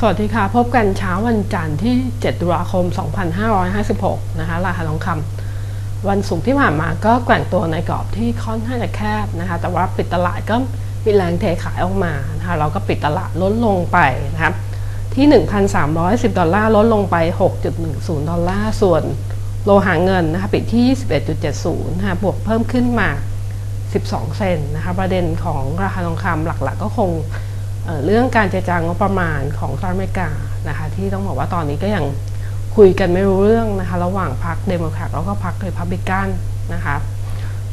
สวัสดีค่ะ พบกันเช้าวันจันทร์ที่ 7 ตุลาคม 2556 นะคะ ราคาทองคำวันศุกร์ที่ผ่านมาก็แกว่งตัวในกรอบที่ค่อนข้างจะแคบนะคะ แต่ว่าปิดตลาดก็มีแรงเทขายออกมานะคะ เราก็ปิดตลาดลดลงไปนะครับ ที่ 1,310 ดอลลาร์ลดลงไป 6.10 ดอลลาร์ ส่วนโลหะเงินนะคะปิดที่ 21.70นะคะบวกเพิ่มขึ้นมา 12 เซนนะคะ ประเด็นของราคาทองคำหลักๆ ก็คง เเรื่องการเจรจางบประมาณของสหรัฐอเมริกานะคะที่ต้องบอกว่าตอนนี้ก็ยังคุยกันไม่รู้เรื่องนะคะระหว่างพรรคเดโมแครตแล้วก็พรรครีพับลิกันนะคะ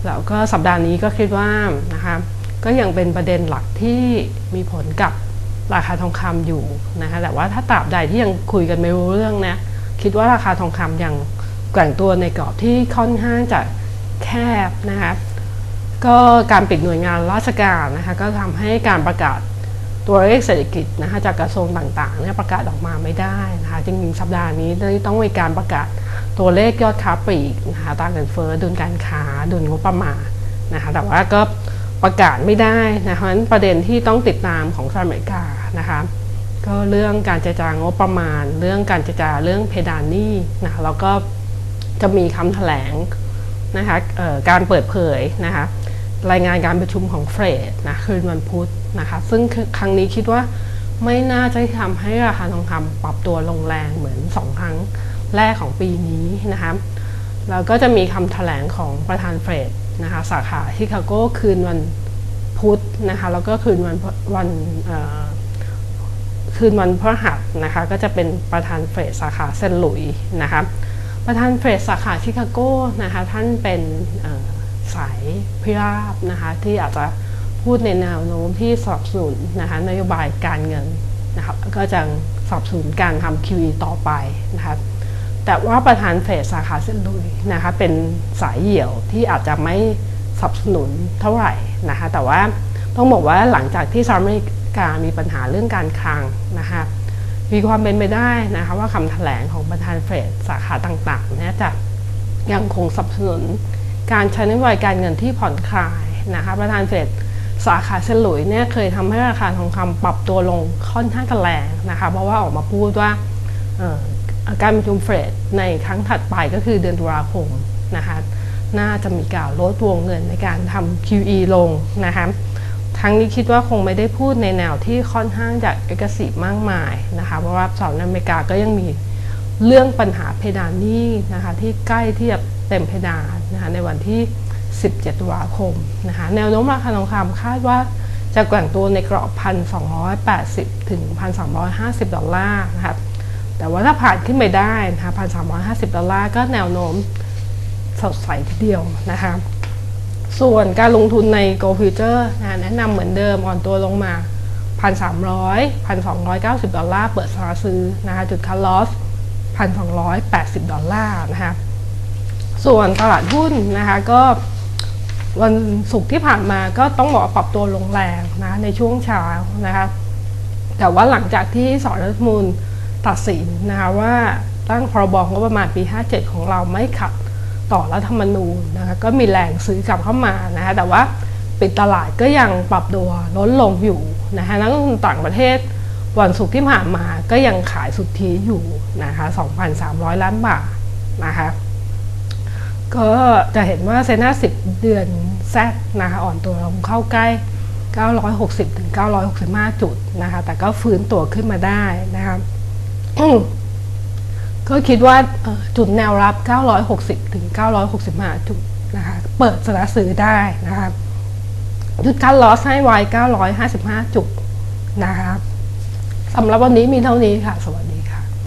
แล้วก็สัปดาห์นี้ก็คิดว่านะคะก็ยังเป็นประเด็นหลักที่มีผลกับราคาทองคำอยู่นะคะแต่ว่าถ้าตราบใดที่ยังคุยกันไม่รู้เรื่องนะคิดว่าราคาทองคำยังแกว่งตัวในกรอบที่ค่อนข้างจะแคบนะคะก็การปิดหน่วยงานราชการนะคะก็ทำให้การประกาศ ตัวเลขเศรษฐกิจนะคะจากกระทรวงต่างๆเนี่ยประกาศออกมาไม่ได้นะคะจริงๆสัปดาห์นี้ต้องมีการประกาศตัวเลขยอดค้าปลีกนะคะตามเงินเฟ้อดุลการค้าดุลงบประมาณนะคะแต่ว่าก็ประกาศไม่ได้นะคะเพราะฉะนั้นประเด็นที่ต้องติดตามของสหรัฐอเมริกานะคะก็เรื่องการเจรจางบประมาณ เรื่องการเจรจาเรื่องเพดานหนี้นะคะแล้วก็จะมีคำแถลงนะคะการเปิดเผยนะคะ รายงานการประชุมของเฟดนะคืนวันพุธนะคะซึ่งครั้งนี้คิดว่าไม่น่าจะทำให้ราคาทองคำปรับตัวลงแรงเหมือน 2 ครั้งแรกของปีนี้นะคะแล้วก็จะมีคำแถลงของประธานเฟดนะคะสาขาชิคาโกคืนวันพุธนะคะแล้วก็คืนวันวันคืนวันพฤหัสนะคะก็จะเป็นประธานเฟดสาขาเซนต์หลุยส์นะคะประธานเฟดสาขาชิคาโกนะคะท่านเป็น สายพิราบนะคะที่อาจจะพูดในแนวโน้มที่สนับสนุนนะคะนโยบายการเงินนะคะก็จะสนับสนุนการทำ QE ต่อไปนะคะแต่ว่าประธานเฟดสาขาเซนต์หลุยส์นะคะเป็นสายเหี่ยวที่อาจจะไม่สนับสนุนเท่าไหร่นะคะแต่ว่าต้องบอกว่าหลังจากที่สหรัฐอเมริกามีปัญหาเรื่องการคลังนะคะมีความเป็นไปได้นะคะว่าคำแถลงของประธานเฟดสาขาต่างๆนี่จะยังคงสนับสนุน การใช้นโยบายการเงินที่ผ่อนคลายนะคะประธานเฟดสาขาเซลุยเนี่ยเคยทำให้ราคาทองคำปรับตัวลงค่อนข้างจะแรงนะคะเพราะว่าออกมาพูดว่าการประชุมเฟดในครั้งถัดไปก็คือเดือนตุลาคมนะคะน่าจะมีการลดวงเงินในการทำ QE ลงนะคะทั้งนี้คิดว่าคงไม่ได้พูดในแนวที่ค่อนข้างจะเอกสีมากมายนะคะเพราะว่าสหรัฐอเมริกาก็ยังมีเรื่องปัญหาเพดานหนี้นะคะที่ใกล้ที่จะ เต็มเพดานนะคะในวันที่ 17ตุลาคมนะคะแนวโน้มราคาทองคำคาดว่าจะแกว่งตัวในกรอบ 1,280 ถึง 1,350 ดอลลาร์นะคะแต่ว่าถ้าผ่านขึ้นไปได้นะคะ1,350 ดอลลาร์ก็แนวโน้มสดใสทีเดียวนะคะส่วนการลงทุนใน Go Future นะแนะนำเหมือนเดิมอ่อนตัวลงมา 1,300 1,290 ดอลลาร์ เปิดซื้อนะคะจุดคัทลอส 1,280 ดอลลาร์นะคะ ส่วนตลาดหุ้นนะคะก็วันศุกร์ที่ผ่านมาก็ต้องบอกปรับตัวลงแรงนะในช่วงเช้านะคะแต่ว่าหลังจากที่สารรัฐมนูลตัดสินนะคะว่าตั้งพรบงบประมาณปี 57 ของเราไม่ขัดต่อรัฐธรรมนูญนะคะก็มีแรงซื้อกลับเข้ามานะคะแต่ว่าปิดตลาดก็ยังปรับตัวลดลงอยู่นะคะนักลงทุนต่างประเทศวันศุกร์ที่ผ่านมาก็ยังขายสุทธิอยู่นะคะ2,300 ล้านบาทนะคะ ก็จะเห็นว่าเซ็นหน้า10เดือนแซดนะคะอ่อนตัวลงเข้าใกล้ 960ถึง965 จุดนะคะ แต่ก็ฟื้นตัวขึ้นมาได้นะคะก็คิดว่าจุดแนวรับ 960ถึง965 จุดนะคะ เปิดสนับซื้อได้นะคะจุดคันลอสให้ไว้955 จุดนะคะสำหรับวันนี้มีเท่านี้ค่ะ สวัสดี